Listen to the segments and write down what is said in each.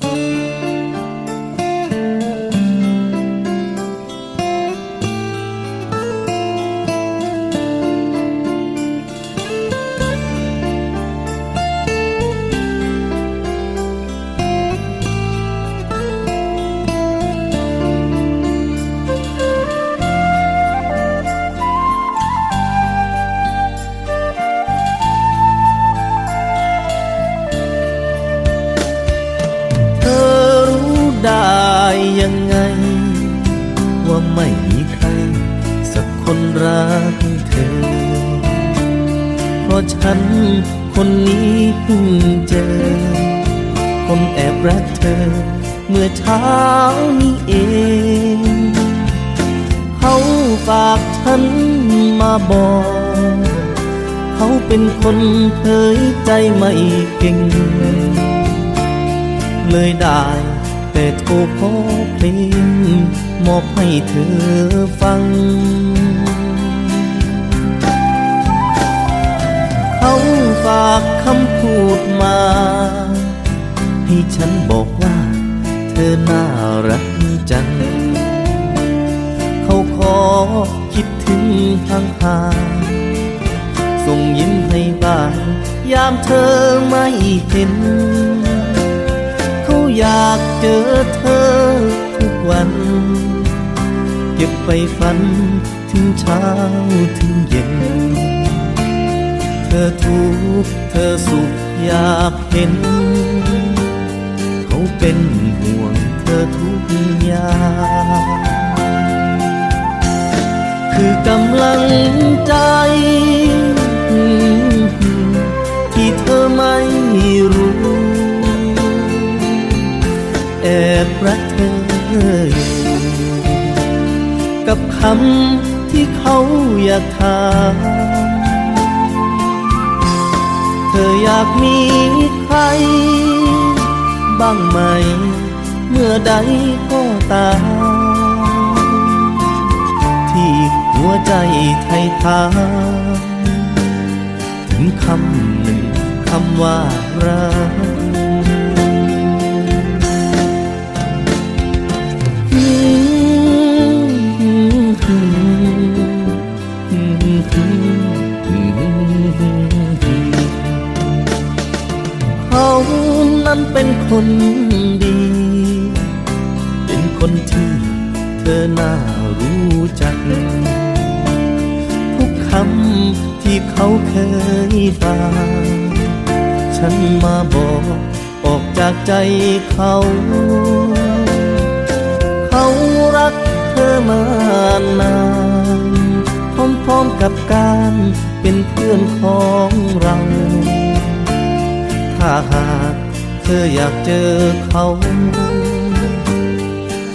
เธ ได้ยังไง ว่าไม่มีใคร สักคนรักเธอ เพราะฉันคนนี้เพิ่งเจอ คนแอบรักเธอ เมื่อเช้านี้เอง เขาฝากฉันมาบอก เขาเป็นคนเผยใจไม่เก่ง เลยได้ แต่โทรขอเพลงมอบให้เธอฟัง เขาฝากคำพูดมา ให้ฉันบอกว่า เธอน่ารักจัง เขาขอคิดถึงห่างห่างส่งยิ้มให้บ้างยามเธอไม่เห็น เขาอยาก เจอเธอทุกวัน เก็บไปฝันถึงเช้าถึงเย็น เธอทุกเธอสุขอยากเห็น เขาเป็นห่วงเธอทุกอย่างคือกำลังใจ กับคำที่เขาอยากถามเธออยากมีใคร บ้างไหม เมื่อใดก็ตาม ที่หัวใจไทยทาถึงคำหนึ่งคำว่ารัก คนดี เป็นคนที่เธอน่ารู้จัก ทุกคำที่เขาเคยฟังฉันมาบอกออกจากใจเขา เขารักเธอมานานพร้อมๆกับการเป็นเพื่อนของเรา ถ้าหาก ธออยากเจอเขา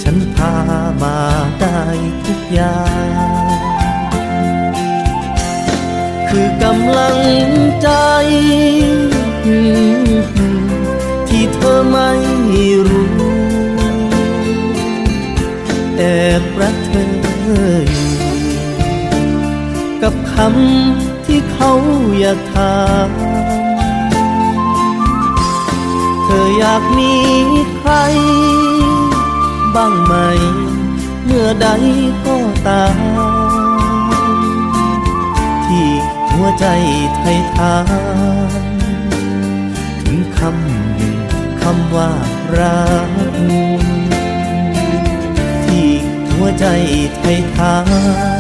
ฉันพามาได้ทุกอย่าง คือกำลังใจ ที่เธอไม่รู้ แอบรักเธออยู่กับคำที่เขาอยากถาม อยากมีใคร บ้างไหม เมื่อใดก็ตาม ที่หัวใจไทยทานถึงคำหนึ่งคำว่ารักที่หัวใจไทยทาน